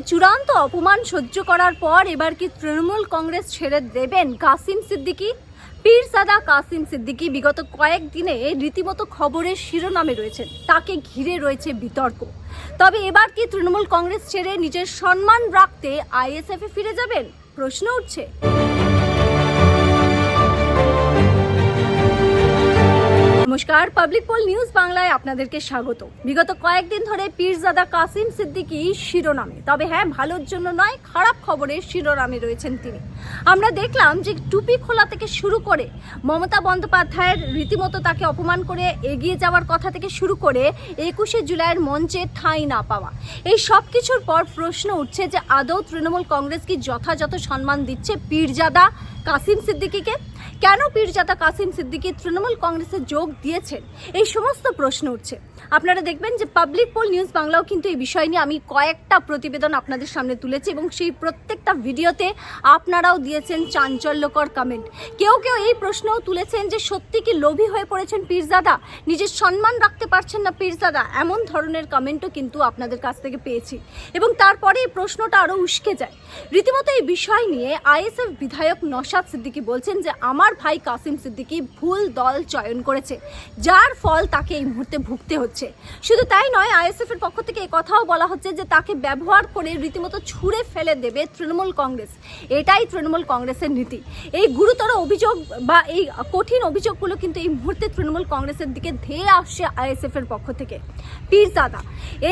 চূড়ান্ত অপমান সহ্য করার পর এবার কি তৃণমূল কংগ্রেস ছেড়ে দেবেন কাসিম সিদ্দিকি? পীরজাদা কাসিম সিদ্দিকি বিগত কয়েকদিনে রীতিমতো খবরের শিরোনামে রয়েছেন। তাকে ঘিরে রয়েছে বিতর্ক। তবে এবার কি তৃণমূল কংগ্রেস ছেড়ে নিজের সম্মান রাখতে আইএসএফে ফিরে যাবেন? প্রশ্ন উঠছে। নমস্কার পাবলিক পোল নিউজ বাংলায় আপনাদেরকে স্বাগত। বিগত কয়েকদিন ধরে পীরজাদা কাসিম সিদ্দিকি শিরোনামে। তবে হ্যাঁ ভালোর জন্য নয়, খারাপ খবরের শিরোনামে রয়েছেন তিনি। আমরা দেখলাম যে টুপি খোলা থেকে শুরু করে মমতা বন্দ্যোপাধ্যায়ের রীতিমতো তাকে অপমান করে এগিয়ে যাওয়ার কথা থেকে শুরু করে একুশে জুলাইয়ের মঞ্চে ঠাঁই না পাওয়া। এই সব কিছুর পর প্রশ্ন উঠছে যে আদৌ তৃণমূল কংগ্রেস কি যথাযথ সম্মান দিচ্ছে পীরজাদা কাসিম সিদ্দিকিকে? কেন পীরজাদা কাসিম সিদ্দিকী তৃণমূল কংগ্রেসে যোগ দিয়েছেন। এই সমস্ত প্রশ্ন উঠছে। আপনারা দেখবেন যে পাবলিক পোল নিউজ বাংলাও কিন্তু এই বিষয় নিয়ে আমি কয়েকটা প্রতিবেদন আপনাদের সামনে তুলেছি এবং সেই প্রত্যেকটা ভিডিওতে আপনারাও দিয়েছেন চাঞ্চল্যকর কমেন্ট কেউ কেউ এই প্রশ্নও তুলেছেন যে সত্যি কি লোভী হয়ে পড়েছেন পীরজাদা? নিজের সম্মান রাখতে পারছেন না পীরজাদা? এমন ধরনের কমেন্টও কিন্তু আপনাদের কাছ থেকে পেয়েছি। এবং তারপরে এই প্রশ্নটা আরও উস্কে যায়। রীতিমতো এই বিষয় নিয়ে আইএসএফ বিধায়ক নসাদ সিদ্দিকী বলছেন যে, আমার ভাই কাসিম সিদ্দিকি ভুল দল চয়ন করেছে। যার ফল তাকে এই মুহূর্তে ভুগতে হচ্ছে। শুধু তাই নয়, আইএসএফ এর পক্ষ থেকে কথাও বলা হচ্ছে যে তাকে ব্যবহার করে রীতিমতো ছুঁড়ে ফেলে দেবে তৃণমূল কংগ্রেস। এটাই তৃণমূল কংগ্রেসের নীতি। এই গুরুতর অভিযোগ বা এই কঠিন অভিযোগগুলো কিন্তু এই মুহূর্তে তৃণমূল কংগ্রেসের দিকে ধেয়ে আসছে আইএসএফ এর পক্ষ থেকে। পীরজাদা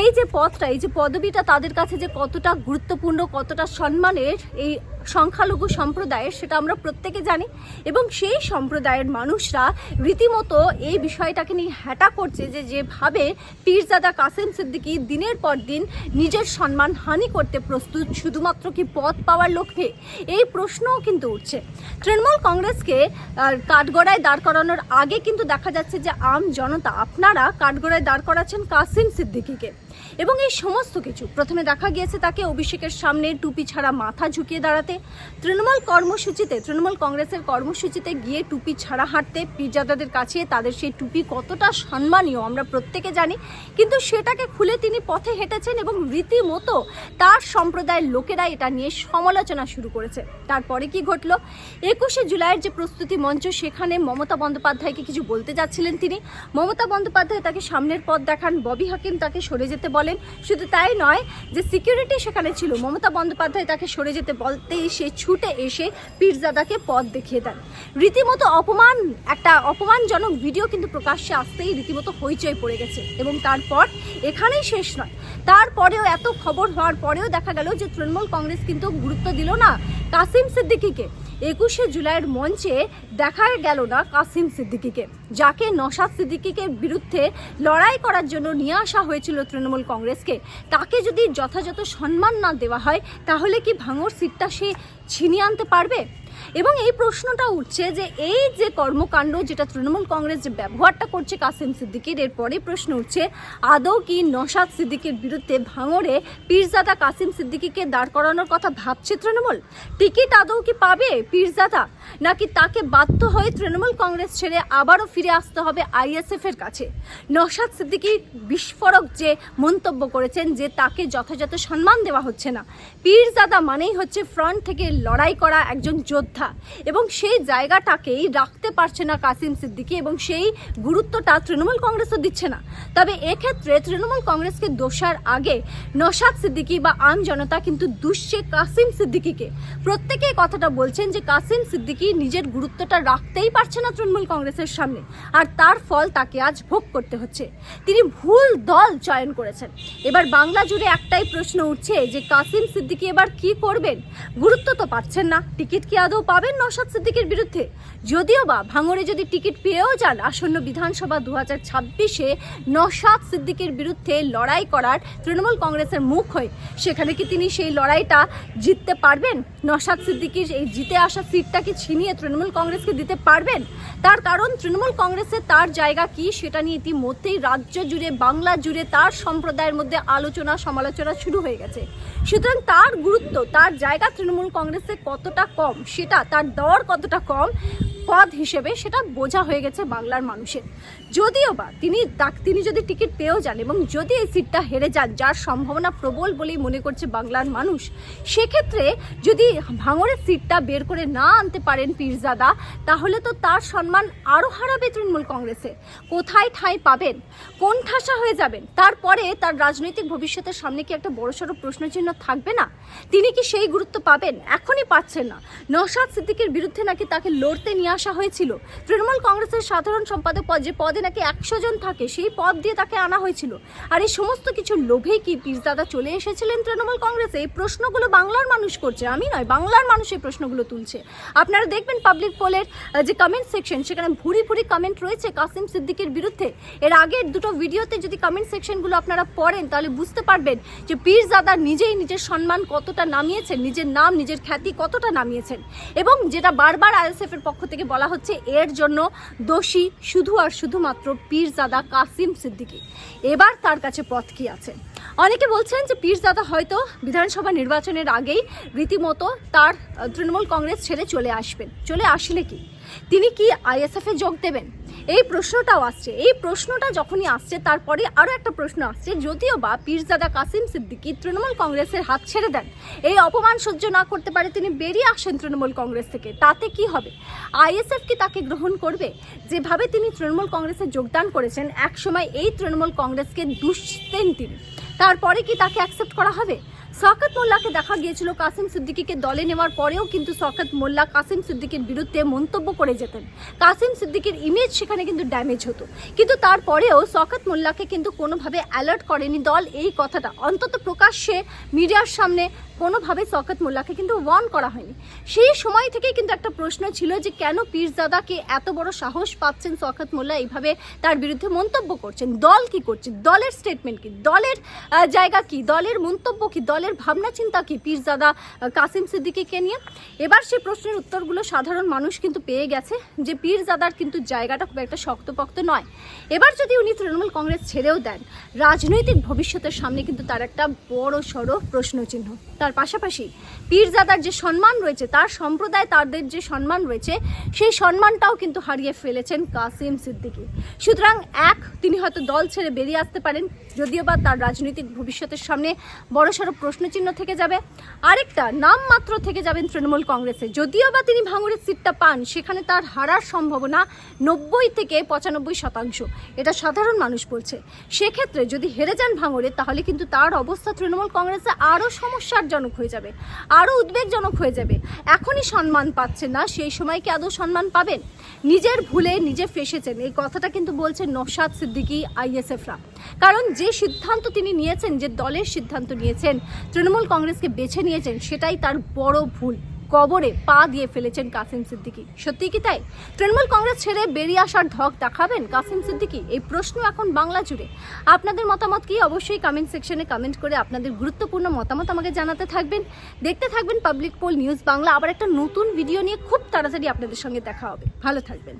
এই যে পথটা, এই যে পদবিটা তাদের কাছে যে কতটা গুরুত্বপূর্ণ, কতটা সম্মানের, এই সংখ্যালঘু সম্প্রদায়ের, সেটা আমরা প্রত্যেকে জানি। এবং সেই সম্প্রদায়ের মানুষরা রীতিমতো এই বিষয়টাকে নিয়ে হ্যাটা করছে যে, যেভাবে পীরজাদা কাসেম সিদ্দিকি দিনের পর দিন নিজের সম্মান হানি করতে প্রস্তুত, শুধুমাত্র কি পদ পাওয়ার লক্ষ্যে? এই প্রশ্নও কিন্তু উঠছে। তৃণমূল কংগ্রেসকে কাঠগড়ায় দাঁড় করানোর আগে কিন্তু দেখা যাচ্ছে যে, আম জনতা, আপনারা কাঠগড়ায় দাঁড় করাচ্ছেন কাসিম সিদ্দিকীকে। এবং এই সমস্ত কিছু। প্রথমে দেখা গিয়েছে তাকে অভিষেকের সামনে টুপি ছাড়া মাথা ঝুঁকিয়ে দাঁড়াতে। তৃণমূল কর্মসূচিতে, তৃণমূল কংগ্রেসের কর্মসূচিতে গিয়ে টুপি ছাড়া হাঁটতে পীরজাদাদের কাছে তাদের সেই টুপি কতটা সম্মানীয় আমরা প্রত্যেকে জানি, কিন্তু সেটাকে খুলে তিনি পথে হেঁটেছেন এবং রীতিমতো তার সম্প্রদায়ের লোকেরা এটা নিয়ে সমালোচনা শুরু করেছে। তারপরে কি ঘটলো? একুশে জুলাইয়ের যে প্রস্তুতি মঞ্চ, সেখানে মমতা বন্দ্যোপাধ্যায়কে কিছু বলতে যাচ্ছিলেন তিনি। মমতা বন্দ্যোপাধ্যায় তাকে সামনের পথ দেখান, ববি হাকিম তাকে সরে যেতে বলেন, শুধু তাই নয় যে সিকিউরিটি সেখানে ছিল। মমতা বন্দ্যোপাধ্যায় তাকে সরে যেতে বলতেই সে ছুটে এসে পীরজাদাকে পথ দেখিয়ে দেন। রীতিমতো অপমান, একটা অপমানজনক ভিডিও কিন্তু প্রকাশ্যে আসতেই রীতিমতো হইচই পড়ে গেছে এবং তারপর এখানেই শেষ নয়। তারপরেও এত খবর হওয়ার পরেও দেখা গেল যে তৃণমূল কংগ্রেস কিন্তু গুরুত্ব দিল না কাসিম সিদ্দিকীকে। একুশে জুলাইয়ের মঞ্চে দেখা গেল না কাসিম সিদ্দিকিকে, যাকে নশাদ সিদ্দিকীকে বিরুদ্ধে লড়াই করার জন্য নিয়ে আসা হয়েছিল তৃণমূল কংগ্রেসকে। তাকে যদি যথাযথ সম্মান না দেওয়া হয়, তাহলে কি ভাঙর সিটটা সে ছিনিয়ে আনতে পারবে? এবং এই প্রশ্নটা উঠছে যে এই যে কর্মকাণ্ড যেটা তৃণমূল কংগ্রেস যে ব্যবহারটা করছে কাসিম সিদ্দিকির এরপরে প্রশ্ন উঠছে, আদৌ কি নসাদ সিদ্দিকির বিরুদ্ধে ভাঙড়ে পীরজাদা কাসিম সিদ্দিকিকে দাঁড় করানোর কথা ভাবছে তৃণমূল? টিকিট আদৌ কি পাবে পীরজাদা? নাকি তাকে বাধ্য হয়ে তৃণমূল কংগ্রেস ছেড়ে আবারও ফিরে আসতে হবে আইএসএফ এর কাছে? নসাদ সিদ্দিকি বিস্ফোরক যে মন্তব্য করেছেন যে তাকে যথাযথ সম্মান দেওয়া হচ্ছে না। পীরজাদা মানেই হচ্ছে ফ্রন্ট থেকে লড়াই করা একজন যোদ্ধা। এবং সেই জায়গাটাকেই রাখতে পারছে না কাসিম সিদ্দিকি এবং সেই গুরুত্বটা তৃণমূল কংগ্রেসও দিচ্ছে না। তবে এক্ষেত্রে তৃণমূল কংগ্রেসকে দোষার আগে নসাদ সিদ্দিকি বা আম জনতা কিন্তু দুষছে কাসিম সিদ্দিকিকে। প্রত্যেকে কথাটা বলছেন যে কাসিম সিদ্দিকি নিজের গুরুত্বটা রাখতেই পারছে না তৃণমূল কংগ্রেসের সামনে। আর তার ফল তাকে আজ ভোগ করতে হচ্ছে। তিনি ভুল দল চয়ন করেছেন। এবার বাংলা জুড়ে একটাই প্রশ্ন উঠছে যে কাসিম সিদ্দিকি এবার কি করবেন? গুরুত্ব তো পাচ্ছেন না। টিকিট কি আদৌ পাবেন নসাদ সিদ্দিকির বিরুদ্ধে? যদিও বা ভাঙড়ে যদি টিকিট পেয়েও যান, আসন্ন বিধানসভা দু হাজার ছাব্বিশে নসাদ সিদ্দিকির বিরুদ্ধে লড়াই করার তৃণমূল কংগ্রেসের মুখ হয়ে, সেখানে কি তিনি সেই লড়াইটা জিততে পারবেন? নসাদ সিদ্দিকির এই জিতে আসা সিটটাকে ছিনিয়ে তৃণমূল কংগ্রেসকে দিতে পারবেন? তার কারণ, তৃণমূল কংগ্রেসে তার জায়গা কি সেটা নিয়ে ইতিমধ্যেই রাজ্য জুড়ে, বাংলা জুড়ে তার সম্প্রদায়ের মধ্যে আলোচনা সমালোচনা শুরু হয়ে গেছে। সুতরাং তার গুরুত্ব, তার জায়গা তৃণমূল কংগ্রেসে কতটা কম সেটা তার দর কতটা কম পদ হিসেবে সেটা বোঝা হয়ে গেছে বাংলার মানুষের। যদিও বা তিনি তিনি যদি টিকিট পেয়েও যান এবং যদি এই সিটটা হেরে যান, যার সম্ভাবনা প্রবল বলেই মনে করছে বাংলার মানুষ, সেক্ষেত্রে যদি ভাঙড়ের সিটটা বের করে না আনতে পারেন পীরজাদা, তাহলে তো তার সম্মান আরও হারাবে তৃণমূল কংগ্রেসে। কোথায় ঠাঁই পাবেন? কোন ঠাসা হয়ে যাবেন? তারপরে তার রাজনৈতিক ভবিষ্যতের সামনে কি একটা বড়সড় প্রশ্নচিহ্ন থাকবে না? তিনি কি সেই গুরুত্ব পাবেন? এখনই পাচ্ছেন না। নওশাদ সিদ্দিকের বিরুদ্ধে নাকি তাকে লড়তে নিয়ে আসা হয়েছিল? তৃণমূল কংগ্রেসের সাধারণ সম্পাদক পদ যে পদে নাকি একশো জন থাকে, সেই পদ দিয়ে তাকে আনা হয়েছিল। আর এই সমস্ত কিছু লোভেই কি পীরজাদা চলে এসেছিলেন তৃণমূল কংগ্রেসে? এই প্রশ্নগুলো বাংলার মানুষ করছে, আমি নয়, বাংলার মানুষ এই প্রশ্নগুলো তুলছে। আপনারা দেখবেন পাবলিক পোলের যে কমেন্ট সেকশন সেখানে ভুরি ভুরি কমেন্ট রয়েছে কাসিম সিদ্দিকের বিরুদ্ধে। এর আগের দুটো ভিডিওতে যদি কমেন্ট সেকশনগুলো আপনারা পড়েন, তাহলে বুঝতে পারবেন যে পীরজাদা নিজেই নিজের সম্মান কতটা নামিয়েছেন, নিজের নাম, নিজের খ্যাতি কতটা নামিয়েছেন। এবং যেটা বারবার আইএসএফ এর পক্ষ থেকে বলা হচ্ছে, এর জন্য দোষী শুধু আর শুধুমাত্র পীরজাদা কাসিম সিদ্দিকি। এবার তার কাছে পথ কি আছে? অনেকে বলছেন যে পীরজাদা হয়তো বিধানসভা নির্বাচনের আগেই রীতিমতো তার তৃণমূল কংগ্রেস ছেড়ে চলে আসবেন। চলে আসলে কি? তিনি কি আইএসএফ যোগ দেবেন? এই প্রশ্নটাও আসছে। এই প্রশ্নটা যখনই আসছে, তারপরে আরও একটা প্রশ্ন আসছে, যদিও বা পীরজাদা কাসিম সিদ্দিকী তৃণমূল কংগ্রেসের হাত ছেড়ে দেন। এই অপমান সহ্য না করতে পারে তিনি বেরিয়ে আসেন তৃণমূল কংগ্রেস থেকে। তাতে কি হবে? আইএসএফ কি তাকে গ্রহণ করবে? যেভাবে তিনি তৃণমূল কংগ্রেসে যোগদান করেছেন, একসময় এই তৃণমূল কংগ্রেসকে দুষতেন তিনি। তারপরে কি তাকে অ্যাকসেপ্ট করা হবে? শওকত মোল্লাকে দেখা গিয়েছিল কাসিম সিদ্দিকীকে দলে নেওয়ার পরেও কিন্তু শওকত মোল্লা কাসিম সিদ্দিকীর বিরুদ্ধে মন্তব্য করে যেতেন। কাসিম সিদ্দিকীর ইমেজ সেখানে কিন্তু ড্যামেজ হতো। কিন্তু তারপরেও শওকত মোল্লাকে কিন্তু কোনোভাবে অ্যালার্ট করেনি দল এই কথাটা। অন্তত প্রকাশ্যে মিডিয়ার সামনে কোনোভাবে শওকত মোল্লাকে কিন্তু ওয়ার্ন করা হয়নি। সেই সময় থেকেই কিন্তু একটা প্রশ্ন ছিল যে কেন পীরজাদাকে এত বড় সাহস পাচ্ছেন শওকত মোল্লা এইভাবে তার বিরুদ্ধে মন্তব্য করছেন? দল কি করছে? দলের স্টেটমেন্ট কি? দলের জায়গা কি? দলের মন্তব্য কি? দলের ভাবনা চিন্তা কি পীরজাদা কাসিম সিদ্দিকীকে নিয়ে। এবার সেই প্রশ্নের উত্তরগুলো সাধারণ মানুষ কিন্তু পেয়ে গেছে যে পীরজাদার কিন্তু জায়গাটা খুব একটা শক্তপোক্ত নয়। এবার যদি উনি তৃণমূল কংগ্রেস ছেড়েও দেন, রাজনৈতিক ভবিষ্যতের সামনে কিন্তু তার একটা বড় সড়ো প্রশ্নচিহ্ন। তার পাশাপাশি পীরজাদার যে সম্মান রয়েছে, তার সম্প্রদায়, তাদের যে সম্মান রয়েছে, সেই সম্মানটাও কিন্তু হারিয়ে ফেলেছেন কাসিম সিদ্দিকী। সুতরাং এক, তিনি হয়তো দল ছেড়ে বেরিয়ে আসতে পারেন। যদিও বা তার রাজনৈতিক ভবিষ্যতের সামনে বড়সড় প্রশ্নচিহ্ন থেকে যাবে, আরেকটা নাম মাত্র থেকে যাবেন তৃণমূল কংগ্রেসে। যদিও বা তিনি ভাঙড়ের সিটটা পান, সেখানে তার হারার সম্ভাবনা নব্বই থেকে পঁচানব্বই শতাংশ। এটা সাধারণ মানুষ বলছে। সেক্ষেত্রে যদি হেরে যান ভাঙড়ে, তাহলে কিন্তু তার অবস্থা তৃণমূল কংগ্রেসে আরও সমস্যারজনক হয়ে যাবে, আরও উদ্বেগজনক হয়ে যাবে। এখনই সম্মান পাচ্ছেন না, সেই সময় কি আদৌ সম্মান পাবেন? নিজের ভুলে নিজে ফেসেছেন, এই কথাটা কিন্তু বলছেন নৌশাদ সিদ্দিকী আইএসএফরা। কারণ যে সিদ্ধান্ত তিনি নিয়েছেন, যে দলের সিদ্ধান্ত নিয়েছেন, তৃণমূল কংগ্রেসকে বেছে নিয়েছেন, সেটাই তার বড় ভুল। কবরে পা দিয়ে ফেলেছেন কাসিম সিদ্দিকী। সত্যি কি তাই? তৃণমূল কংগ্রেস ছেড়ে বেরিয়ে আসার ধক দেখাবেন কাসিম সিদ্দিকী? এই প্রশ্ন এখন বাংলা জুড়ে। আপনাদের মতামত কি? অবশ্যই কমেন্ট সেকশনে কমেন্ট করে আপনাদের গুরুত্বপূর্ণ মতামত আমাকে জানাতে থাকবেন। দেখতে থাকবেন পাবলিক পোল নিউজ বাংলা আবার একটা নতুন ভিডিও নিয়ে খুব তাড়াতাড়ি আপনাদের সঙ্গে দেখা হবে। ভালো থাকবেন।